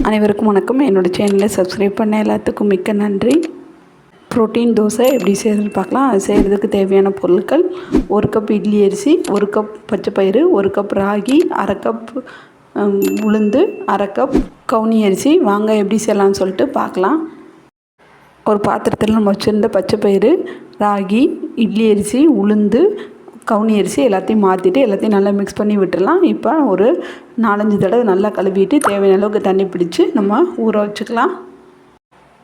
அனைவருக்கும் வணக்கம். என்னோடய சேனலை சப்ஸ்கிரைப் பண்ண எல்லாத்துக்கும் மிக்க நன்றி. புரோட்டீன் தோசை எப்படி செய்கிறது பார்க்கலாம். அது செய்கிறதுக்கு தேவையான பொருட்கள். ஒரு கப் இட்லி அரிசி ஒரு கப் பச்சை பயிறு ஒரு கப் ராகி அரை கப் உளுந்து அரை கப் கவுனி அரிசி. வாங்க எப்படி செய்யலாம்னு சொல்லிட்டு பார்க்கலாம். ஒரு பாத்திரத்தில் நம்ம வச்சுருந்த பச்சைப்பயிறு ராகி இட்லி அரிசி உளுந்து கவுனி அரிசி எல்லாத்தையும் மாற்றிட்டு எல்லாத்தையும் நல்லா மிக்ஸ் பண்ணி விட்டுடலாம். இப்போ ஒரு நாலஞ்சு தடவை நல்லா கழுவிட்டு தேவையான அளவுக்கு தண்ணி பிடிச்சி நம்ம ஊற வச்சுக்கலாம்.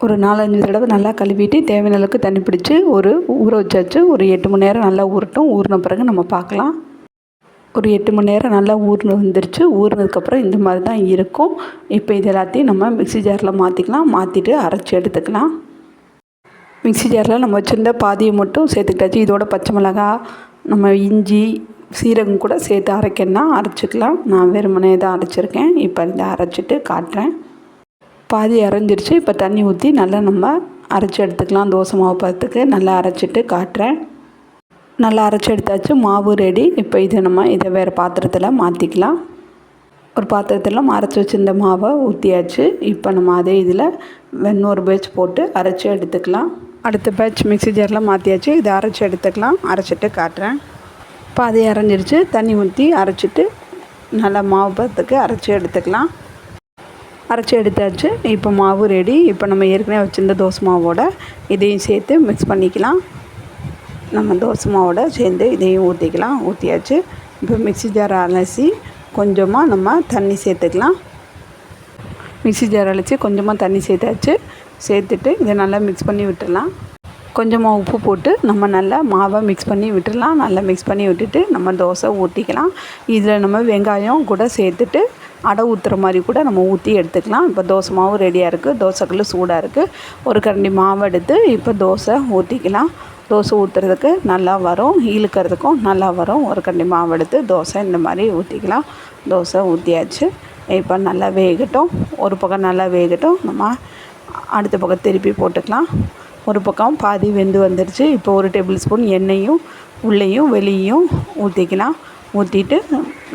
ஒரு நாலஞ்சு தடவை நல்லா கழுவிட்டு தேவையான அளவுக்கு தண்ணி பிடிச்சி ஒரு ஊற வச்சாச்சு. ஒரு எட்டு மணி நேரம் நல்லா ஊறட்டும். ஊறின பிறகு நம்ம பார்க்கலாம். ஒரு எட்டு மணி நேரம் நல்லா ஊர்னு வந்துருச்சு. ஊறினதுக்கப்புறம் இந்த மாதிரி தான் இருக்கும். இப்போ இது எல்லாத்தையும் நம்ம மிக்ஸி ஜாரில் மாற்றிக்கலாம் மாற்றிட்டு அரைச்சி எடுத்துக்கலாம். மிக்ஸி ஜாரில் நம்ம வச்சுருந்த பாதியை மட்டும் சேர்த்துக்கிட்டாச்சு. இதோட பச்சை மிளகா நம்ம இஞ்சி சீரகம் கூட சேர்த்து அரைக்கணும்னா அரைச்சிக்கலாம். நான் வெறுமனே தான் அரைச்சிருக்கேன். இப்போ இதை அரைச்சிட்டு காட்டுறேன். பாதி அரைஞ்சிருச்சு. இப்போ தண்ணி ஊற்றி நல்லா நம்ம அரைச்சி எடுத்துக்கலாம். தோசை மாவு பதத்துக்கு நல்லா அரைச்சிட்டு காட்டுறேன். நல்லா அரைச்சி எடுத்தாச்சு. மாவு ரெடி இப்போ இதை நம்ம இதை வேறு பாத்திரத்தில் மாற்றிக்கலாம் ஒரு பாத்திரத்தில் அரைச்சி வச்சுருந்த மாவை ஊற்றியாச்சு இப்போ நம்ம அதே இதில் இன்னொரு பேட்ச் போட்டு அரைச்சி எடுத்துக்கலாம். அடுத்த பேட்ச் மிக்ஸி ஜாரில் மாற்றியாச்சு இதை அரைச்சி எடுத்துக்கலாம். அரைச்சிட்டு காட்டுறேன். பாதி அரைஞ்சிருச்சு. தண்ணி ஊற்றி அரைச்சிட்டு நல்லா மாவு பத்துக்கு அரைச்சி எடுத்துக்கலாம். அரைச்சி எடுத்தாச்சு. இப்போ மாவு ரெடி இப்போ நம்ம ஏற்கனவே வச்சுருந்த தோசை மாவோட இதையும் சேர்த்து மிக்ஸ் பண்ணிக்கலாம். நம்ம தோசை மாவோட சேர்ந்து இதையும் ஊற்றிக்கலாம் ஊற்றியாச்சு இப்போ மிக்ஸி ஜார் அலசி கொஞ்சமாக நம்ம தண்ணி சேர்த்துக்கலாம். மிக்ஸி ஜார் அலசி கொஞ்சமாக தண்ணி சேர்த்தாச்சு. சேர்த்துட்டு இதை நல்லா மிக்ஸ் பண்ணி விட்டுடலாம். கொஞ்சமாக உப்பு போட்டு நம்ம நல்லா மாவை மிக்ஸ் பண்ணி விட்டுடலாம். நல்லா மிக்ஸ் பண்ணி விட்டுட்டு நம்ம தோசை ஊற்றிக்கலாம் இதில் நம்ம வெங்காயம் கூட சேர்த்துட்டு அடை ஊற்றுற மாதிரி கூட நம்ம ஊற்றி எடுத்துக்கலாம். இப்போ தோசை மாவு ரெடியாக இருக்குது தோசைக்குள்ளே சூடாக இருக்குது ஒரு கரண்டி மாவு எடுத்து இப்போ தோசை ஊற்றிக்கலாம் தோசை ஊற்றுறதுக்கு நல்லா வரும். இழுக்கிறதுக்கும் நல்லா வரும். ஒரு கரண்டி மாவு எடுத்து தோசை இந்த மாதிரி ஊற்றிக்கலாம் தோசை ஊற்றியாச்சு இப்போ நல்லா வேகட்டும். ஒரு பக்கம் நல்லா வேகட்டும். நம்ம அடுத்த பக்கம் திருப்பி போட்டுக்கலாம். ஒரு பக்கம் பாதி வெந்து வந்துடுச்சு இப்போ ஒரு டேபிள் ஸ்பூன் எண்ணெயும் உள்ளேயும் வெளியும் ஊற்றிக்கலாம் ஊற்றிட்டு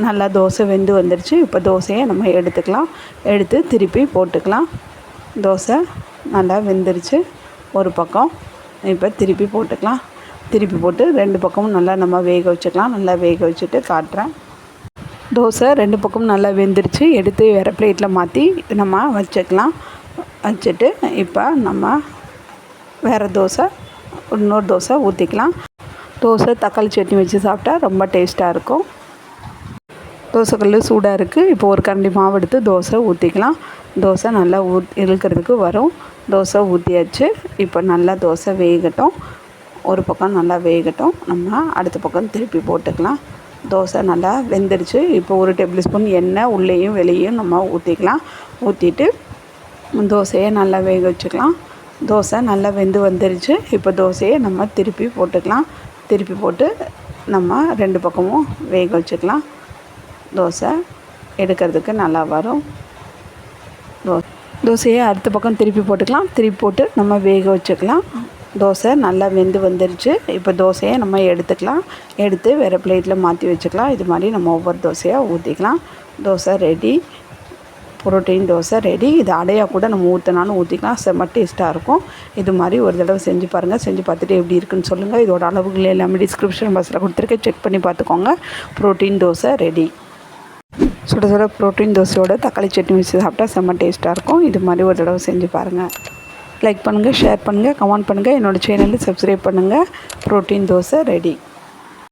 நல்லா தோசை வெந்து வந்துடுச்சு இப்போ தோசையை நம்ம எடுத்துக்கலாம். எடுத்து திருப்பி போட்டுக்கலாம். தோசை நல்லா வெந்துருச்சு. ஒரு பக்கம் இப்போ திருப்பி போட்டுக்கலாம். திருப்பி போட்டு ரெண்டு பக்கமும் நல்லா நம்ம வேக வச்சுக்கலாம். நல்லா வேக வச்சுட்டு காட்டுறேன். தோசை ரெண்டு பக்கமும் நல்லா வெந்துருச்சு. எடுத்து வேறு பிளேட்டில் மாற்றி நம்ம வச்சுக்கலாம். வச்சுட்டு இப்போ நம்ம வேறு தோசை இன்னொரு தோசை ஊற்றிக்கலாம் தோசை தக்காளி சட்னி வச்சு சாப்பிட்டா ரொம்ப டேஸ்ட்டாக இருக்கும். தோசைக்கல் சூடாக இருக்குது இப்போ ஒரு கரண்டி மாவு எடுத்து தோசை ஊற்றிக்கலாம் தோசை நல்லா ஊத் இழுக்கிறதுக்கு வரும். தோசை ஊற்றியாச்சு இப்போ நல்லா தோசை வேகட்டும். ஒரு பக்கம் நல்லா வேகட்டும். நம்ம அடுத்த பக்கம் திருப்பி போட்டுக்கலாம். தோசை நல்லா வெந்துடுச்சு. இப்போ ஒரு டேபிள் ஸ்பூன் எண்ணெய் உள்ளேயும் வெளியும் நம்ம ஊற்றிக்கலாம் ஊற்றிட்டு தோசையை நல்லா வேக வச்சுக்கலாம். தோசை நல்லா வெந்து வந்துருச்சு. இப்போ தோசையை நம்ம திருப்பி போட்டுக்கலாம். திருப்பி போட்டு நம்ம ரெண்டு பக்கமும் வேக வச்சுக்கலாம். தோசை எடுக்கிறதுக்கு நல்லா வரும். தோ தோசையை அடுத்த பக்கம் திருப்பி போட்டுக்கலாம். திருப்பி போட்டு நம்ம வேக வச்சுக்கலாம். தோசை நல்லா வெந்து வந்துருச்சு. இப்போ தோசையை நம்ம எடுத்துக்கலாம். எடுத்து வேறு பிளேட்டில் மாற்றி வச்சுக்கலாம். இது மாதிரி நம்ம ஒவ்வொரு தோசையாக ஊற்றிக்கலாம் dosa ready protein dosa ready இது அடையாக கூட நம்ம ஊற்றினாலும் ஊற்றிக்கலாம் செம்ம டேஸ்ட்டாக இருக்கும். இது மாதிரி ஒரு தடவை செஞ்சு பாருங்கள் செஞ்சு பார்த்துட்டு எப்படி இருக்குன்னு சொல்லுங்கள் இதோட அளவுகள் எல்லாமே டிஸ்கிரிப்ஷன் பாக்ஸில் கொடுத்துருக்கேன். செக் பண்ணி பார்த்துக்கோங்க. புரோட்டீன் தோசை ரெடி சுட சுட ப்ரோட்டீன் தோசையோட தக்காளி சட்னி வச்சு சாப்பிட்டா செம்ம டேஸ்ட்டாக இருக்கும். இது மாதிரி ஒரு தடவை செஞ்சு பாருங்கள் லைக் பண்ணுங்கள் ஷேர் பண்ணுங்கள் கமெண்ட் பண்ணுங்கள் என்னோடய சேனலில் சப்ஸ்கிரைப் பண்ணுங்கள் ப்ரோட்டீன் தோசை ரெடி